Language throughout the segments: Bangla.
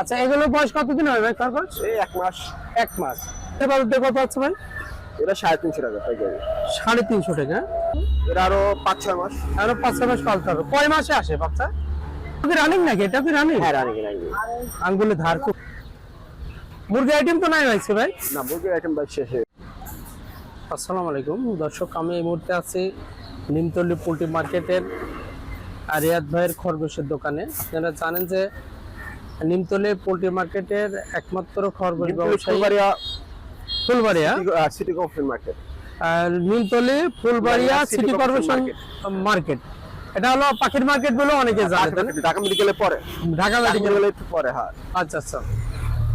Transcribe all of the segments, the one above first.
আচ্ছা এগুলো বয়স কতদিন হবে ভাই খরগোশ? এই এক মাস। এক মাস। এবার কত আছে ভাই? এটা সাড়ে তিনশো টাকা পাইকারি। সাড়ে তিনশো টাকা। এটা আরও পাঁচ ছয় মাস। আরও পাঁচ ছয় মাস পালতে হবে। কয় মাসে আসে বাচ্চা? রানিং নাকি? এটা কি রানিং হ্যাঁ রানিং রানিং আঙ্গুলে ধার খুব মুরগি আইটেম তো নাই ভাইছে ভাই? না মুরগির আইটেম ভাই শেষে আসসালামু আলাইকুম। দর্শক আমি এই মুহূর্তে আছি নিমতলি পোলট্রি মার্কেটের আর রিয়াদ ভাইয়ের খরগোশের দোকানে। আপনারা জানেন যে নিমতলি পোল্ট্রি মার্কেটের একমাত্র খরগোশ ব্যবসায়ী Phulbaria city complain market. Nimtali Phulbaria city corporation market. এটা হলো পাখির মার্কেট বলে অনেকে জানে? ঢাকা মেডিকেলের পরে ঢাকা মেডিকেল একটু পরে হ্যাঁ। আচ্ছা আচ্ছা।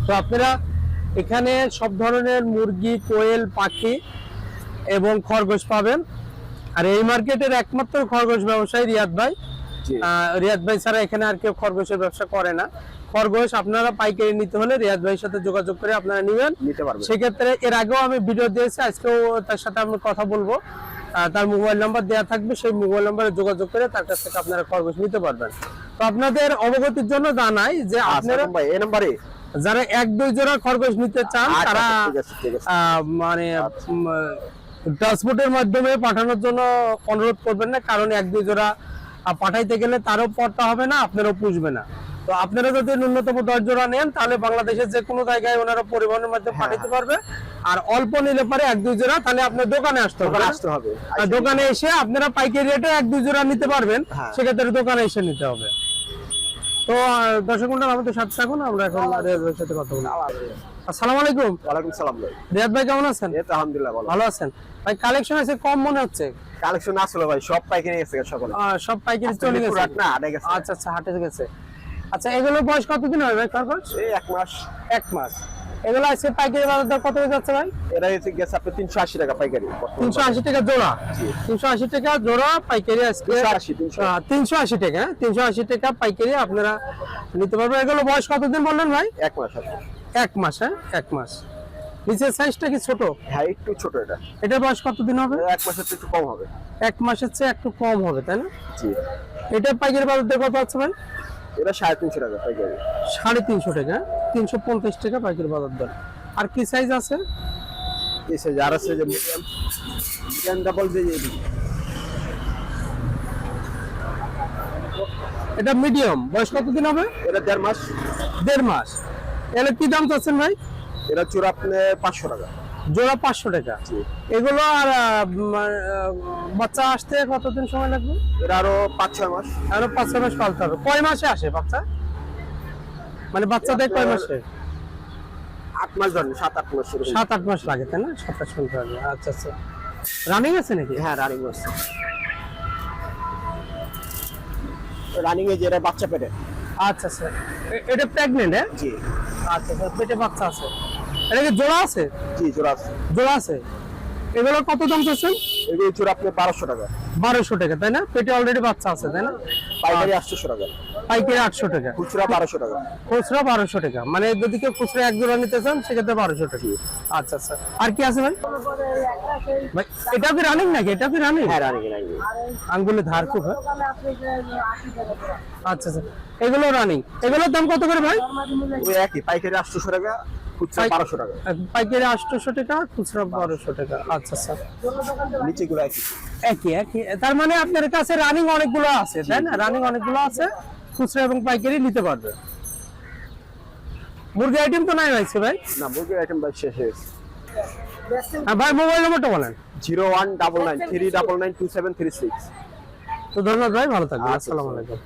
তো আপনারা এখানে সব ধরনের মুরগি কোয়েল পাখি এবং খরগোশ পাবেন। আর এই মার্কেটের একমাত্র খরগোশ ব্যবসায়ী রিয়াদ ভাই। রিয়াদ ভাই ছাড়া এখানে আর কেউ খরগোশের ব্যবসা করে না। খরগোশ আপনারা পাইকারি নিতে হলে রিয়াদ ভাইয়ের সাথে যোগাযোগ করে আপনারা নেবেন। নিতে সেক্ষেত্রে এর আগেও আমি ভিডিও দিয়েছি আজকেও তার সাথে আমি কথা বলব। তার মোবাইল নাম্বার দেওয়া থাকবে সেই মোবাইল নাম্বারে যোগাযোগ করে তার কাছ থেকে আপনারা খরগোশ নিতে পারবেন। তো আপনাদের অবগতির জন্য জানাই যে আপনারা আপনারা এই নাম্বারে যারা এক দুই জোড়া খরগোশ নিতে চান আচ্ছা, তারা আহ, মানে ট্রান্সপোর্টের মাধ্যমে পাঠানোর জন্য অনুরোধ করবেন না কারণ এক দুই জোড়া পাঠাইতে গেলে তারও পড়তে হবে না আপনারও পুষবে না। তো আপনারা যদি ন্যূনতম দশ জোড়া নেন তাহলে বাংলাদেশের যে কোনো জায়গায় ওনারা পরিবহনের মাধ্যমে পাঠাইতে পাঠাতে পারবে। আর অল্প নিলে পরে এক দুই জোড়া তাহলে আপনার দোকানে আসতে হবে আসতে হবে। দোকানে এসে আপনারা পাইকারি রেটে এক দুই জোড়া নিতে পারবেন। হ্যাঁ। সেক্ষেত্রে দোকানে এসে নিতে হবে। তো দর্শক মন্ডল আমাদের সাথে থাকুন আমরা এখন রিয়াদ ভাইয়ের সাথে কথা বলি আসসালামু আলাইকুম। ওয়ালাইকুম সালাম ভাই। রিয়াদ ভাই কেমন আছেন? এই তো আলহামদুলিল্লাহ ভালো। ভালো আছেন? ভাই কালেকশন আছে কম মনে হচ্ছে? কালেকশন আসলে ভাই সব পাইকারি গেছে সকলে। সব পাইকারি চলে গেছে? হাট না আড়ে গেছে। আচ্ছা আচ্ছা হাটে গেছে। আচ্ছা এগুলোর বয়স কতদিন হবে ভাই খরগোশ এই এক মাস। এক মাস। এগুলো আছে পাইকারি বাজার দর কত হয়ে যাচ্ছে ভাই? এরা হচ্ছে গেছে তিনশো আশি টাকা পাইকারি তিনশো আশি টাকা জোড়া। তিনশো আশি টাকা জোড়া পাইকারি আজকে। তিনশো আশি টাকা তিনশো আশি টাকা পাইকারি আপনারা নিতে পারবেন। এগুলো বয়স কতদিন বললেন ভাই? এক মাস এক মাস হ্যাঁ? এক মাস। নিচের সাইজটা কি ছোট? হ্যাঁ একটু ছোট এটা। এটার বয়স কতদিন হবে? এক মাসের তো একটু কম হবে। এক মাসের চেয়ে একটু কম হবে তাই না? জি। এটা পাইকারি বাজার দর কত আছে ভাই? এটা সাড়ে তিনশো টাকা পাইকারি। সাড়ে তিনশো টাকা? তিনশো পঞ্চাশ টাকা পাইকারি বাজার দর। আর কি সাইজ আছে? এই সাইজ আর আছে যে মিডিয়াম মিডিয়াম ডাবল যে এটা মিডিয়াম বয়স কতদিন হবে? এটা দেড় মাস। দেড় মাস। এগুলো কি দাম চাচ্ছেন ভাই? এটা চূড়া আপনি পাঁচশো টাকা। জোড়া পাঁচশো টাকা। এগুলো আর বাচ্চা আসতে কতদিন সময় লাগবে? এটা আরও পাঁচ ছয় মাস। আরও পাঁচ ছয় মাস পালতে হবে। কয় মাসে আসে বাচ্চা? মানে বাচ্চা দেয় কয় মাসে? আট মাস ধরেন সাত আট মাস। সাত আট মাস লাগে তাই না? সাত আট মাস লাগে আচ্ছা আচ্ছা। রানিং আছে নাকি? হ্যাঁ রানিং এ যেটা বাচ্চা পেটে। আচ্ছা আচ্ছা। এটা প্রেগনেন্ট হ্যাঁ? জি। আচ্ছা আচ্ছা। পেটে বাচ্চা আছে। এটা কি জোড়া আছে? জি জোড়া আছে। জোড়া আছে। এগুলো কত দাম চাচ্ছেন? এগুলো চূড়া আপনি বারোশো টাকা। বারোশো টাকা তাই না? পেটে অলরেডি বাচ্চা আছে তাই না? পাইকারি আটশোশো টাকা। পাইকারি আটশো টাকা। খুচরা বারোশো টাকা। খুচরা বারোশো টাকা। মানে যদি কেউ খুচরা এক জোড়া নিতে চান সেক্ষেত্রে বারোশো টাকা। আচ্ছা আচ্ছা। আর কি আছে ভাই? ভাই এটা কি রানিং নাকি? এটা কি রানিং হ্যাঁ রানিং রানিং আঙ্গুলে ধার খুব হ্যাঁ? আচ্ছা আচ্ছা। এগুলো রানিং এগুলোর দাম কত করে ভাই? ওই একই পাইকারি আটশোশো টাকা। খুচরা টাকা। পাইকারি টাকা খুচরা টাকা। আচ্ছা আচ্ছা। একই। একই একই। তার মানে আপনার কাছে রানিং অনেকগুলো আছে তাই না? রানিং অনেকগুলো আছে খুচরা এবং পাইকারি নিতে পারবে। মুরগি আইটেম তো নাই ভাই? না মুরগির আইটেম ভাই শেষ ভাই মোবাইল নম্বরটা বলেন। Zero one double nine three double nine two seven three six. তো ধন্যবাদ ভাই ভালো থাকবেন। আচ্ছা, আসসালামু আচ্ছা। আলাইকুম।